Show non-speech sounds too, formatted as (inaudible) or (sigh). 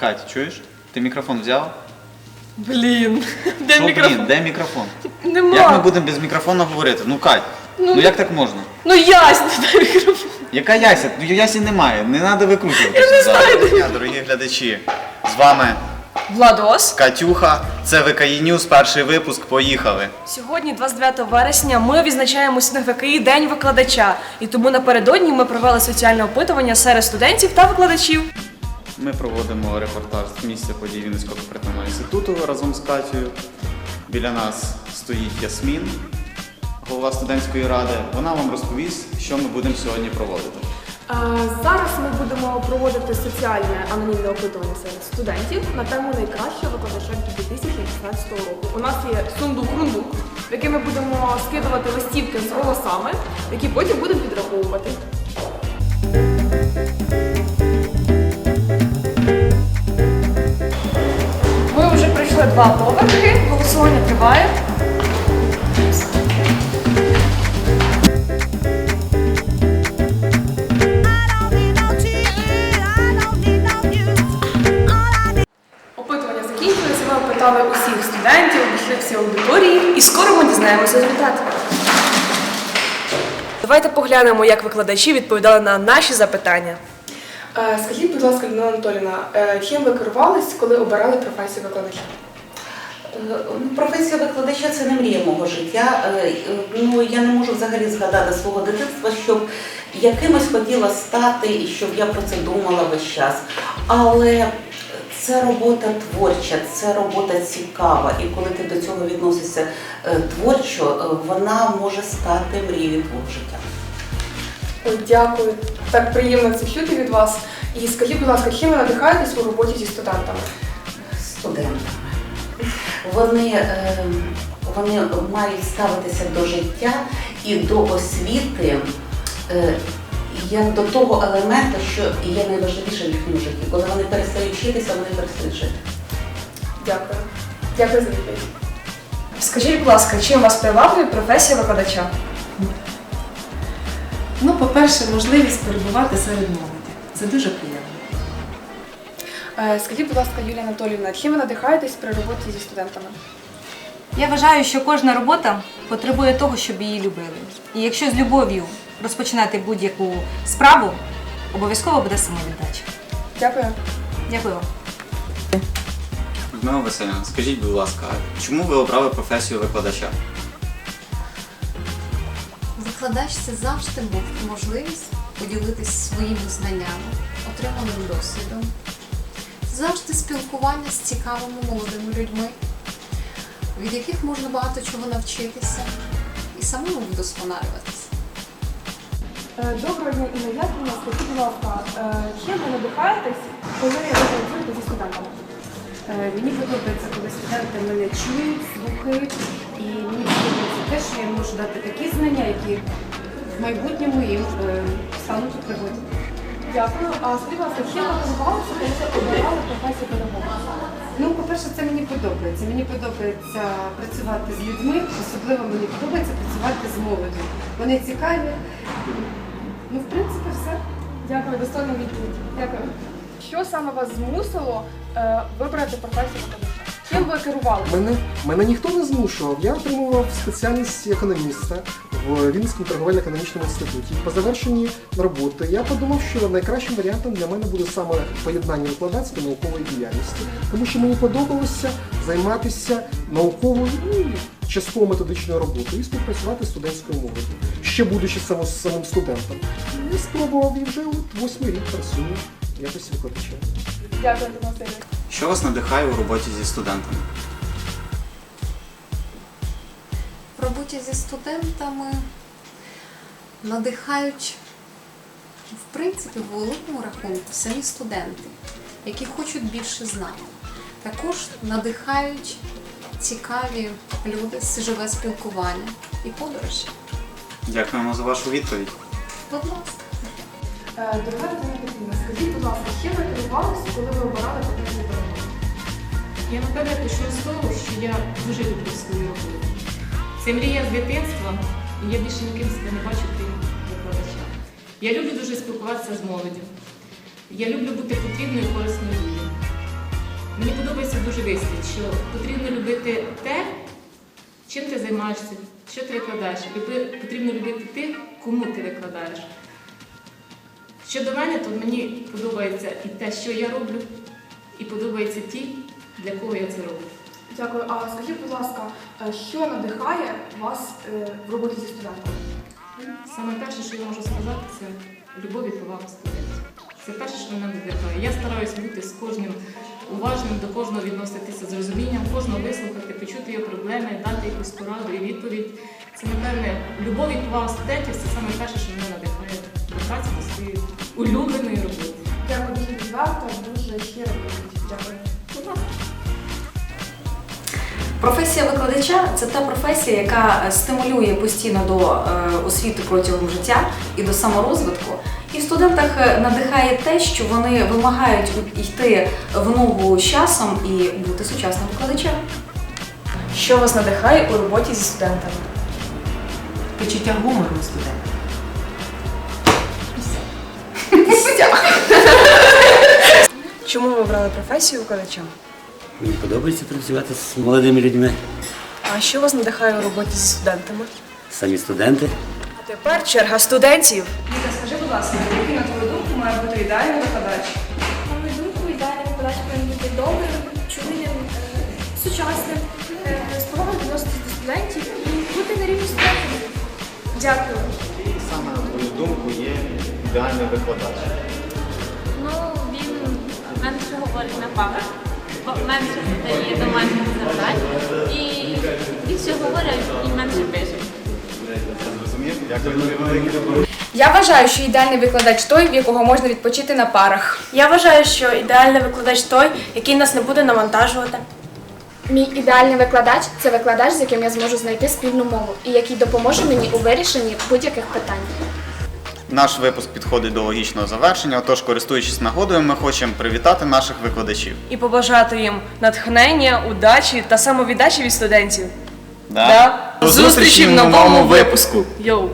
Кать, чуєш? Ти мікрофон взяв? Блін, (laughs) де Що, мікрофон? блін, де мікрофон? Нема. Як ми будемо без мікрофону говорити? Ну, Кать, ну, як так можна? Ну ясно, (laughs) де мікрофон. Яка Яся? Ну Ясі немає, не треба викручувати. Я не знаю, Доброго дня, дорогі глядачі. З вами Владос. Катюха, це ВКІ Ньюс, перший випуск. Поїхали. Сьогодні, 29 вересня, ми відзначаємо на ВКІ День викладача. І тому напередодні ми провели соціальне опитування серед студентів та викладачів. Ми проводимо репортаж з місця подій Вінницького кооперативного інституту разом з Катєю. Біля нас стоїть Ясмін, голова студентської ради. Вона вам розповість, що ми будемо сьогодні проводити. Зараз ми будемо проводити соціальне анонімне опитування серед студентів на тему найкращого викладача 2016 року. У нас є сундук-рундук, в який ми будемо скидувати листівки з голосами, які потім будемо підраховувати. Пройшли два поверхи, голосування триває. Опитування закінчилося. Ми опитали усіх студентів, обійшли всі аудиторії. І скоро ми дізнаємося результати. Давайте поглянемо, як викладачі відповідали на наші запитання. Е, Скажіть, будь ласка, Людмила Анатоліна, е, чим ви керувались, коли обирали професію викладача? Е, Професія викладача це не мрія мого життя. Е, е, Ну я не можу взагалі згадати свого дитинства, щоб якимось хотіла стати і щоб я про це думала весь час. Але це робота творча, це робота цікава. І коли ти до цього відносишся творчо, вона може стати мрією твого життя. Ой, Дякую. Так приємно це чути від вас. І скажіть, будь ласка, чим ви надихаєтесь у роботі зі студентами? студентами. Вони, е, вони мають ставитися до життя і до освіти е, як до того елемента, що є найважливіше в їхньому житті. Коли вони перестають вчитися, вони перестають жити. Дякую. Дякую за відповідь. Скажіть, будь ласка, чим вас приваблює професія викладача? Ну, по-перше, можливість перебувати серед молоді. Це дуже приємно. Е, Скажіть, будь ласка, Юлія Анатоліївна, чим ви надихаєтесь при роботі зі студентами? Я вважаю, що кожна робота потребує того, щоб її любили. І якщо з любов'ю розпочинати будь-яку справу, обов'язково буде самовіддача. Дякую. Дякую вам. Людмила Васильівна, скажіть, будь ласка, чому ви обрали професію викладача? Викладач це завжди був можливість поділитися своїми знаннями, отриманим досвідом. Завжди спілкування з цікавими молодими людьми, від яких можна багато чого навчитися і самому вдосконалюватися. Е, Доброго дня, Інна Яківна. Скажіть, будь ласка, е, чим ви надихаєтесь, коли ви працюєте зі студентами? Е, Мені подобається, коли студенти мене чують, слухають, і мені подобається те, що я можу дати такі знання, які в майбутньому їм стануть у пригоді. Дякую. А скажіть, ласка, чим ви керувалися, коли ви обирали професію педагога? Ну, по-перше, це мені подобається. Мені подобається працювати з людьми, особливо мені подобається працювати з молоддю. Вони цікаві. Ну, в принципі, все. Дякую, достойна відповідь. Дякую. Що саме вас змусило е, вибрати професію викладача? Чим ви керувалися? Мене, мене ніхто не змушував. Я отримував спеціальність економіста в Вінницькому торговельно-економічному інституті. По завершенні роботи я подумав, що найкращим варіантом для мене буде саме поєднання викладацької наукової діяльності, тому що мені подобалося займатися науковою ну, частково методичною роботою і співпрацювати з студентською молоддю, ще будучи самим студентом. І спробував і вже от восьмий рік працюю в якості викладача. Дякую, Васильович. Що вас надихає у роботі зі студентами? В роботі зі студентами надихають, в принципі, в великому рахунку самі студенти, які хочуть більше знати. Також надихають цікаві люди, живе спілкування і подорожі. Дякуємо за вашу відповідь. Будь ласка. Е, Дорога Тетяна Петрівна, скажіть, будь ласка, чим ви керувалися, коли ви обирали професію педагога? Я напевне почну з того, що я дуже люблю свою роботу. Це мрія з дитинства, і я більше ніким себе не бачу, крім викладача. Я люблю дуже спілкуватися з молоддю. Я люблю бути потрібною і корисною людям. Мені подобається дуже вислід, що потрібно любити те, чим ти займаєшся, що ти викладаєш. Люби, потрібно любити тих, кому ти викладаєш. Щодо мене, то мені подобається і те, що я роблю, і подобаються ті, для кого я це роблю. Дякую. А скажіть, будь ласка, е, що надихає вас е, в роботі зі студентами? Саме перше, що я можу сказати, це любов і повага студентів. Це перше, що мене надихає. Я стараюсь бути з кожним уважним, до кожного відноситися з розумінням, кожного вислухати, почути його проблеми, дати якусь пораду і відповідь. Це, напевне, любов і повага студентів це саме перше, що мене надихає до праці до своєї улюбленої роботи. Дякую дуже відверто, дуже щиро. Дякую. Будь ласка. Професія викладача це та професія, яка е, стимулює постійно до е, освіти протягом життя і до саморозвитку. І в студентах е, надихає те, що вони вимагають йти в ногу з часом і бути сучасним викладачем. Що вас надихає у роботі зі студентами? Почуття гумору у студентів. Чому ви обрали професію викладача? Мені подобається працювати з молодими людьми. А що вас надихає у роботі зі студентами? Самі студенти. А тепер черга студентів. Літа, скажи, будь ласка, який на твою думку має бути ідеальний викладач? На мою думку, ідеальний викладач повинен бути добрим, чуйним, е, сучасним, е, з повагою відноситися до студентів і бути на рівні студентів. Дякую. Саме на твою думку є ідеальний викладач. Він менше говорить на парах, менше дає домашніх завдань і більше говорять і менше пише. Велике. Я вважаю, що ідеальний викладач той, в якого можна відпочити на парах. Я вважаю, що ідеальний викладач той, який нас не буде навантажувати. Мій ідеальний викладач це викладач, з яким я зможу знайти спільну мову і який допоможе мені у вирішенні будь-яких питань. Наш випуск підходить до логічного завершення, отож, користуючись нагодою, ми хочемо привітати наших викладачів. І побажати їм натхнення, удачі та самовіддачі від студентів. Да? До зустрічі в новому випуску. Йоу!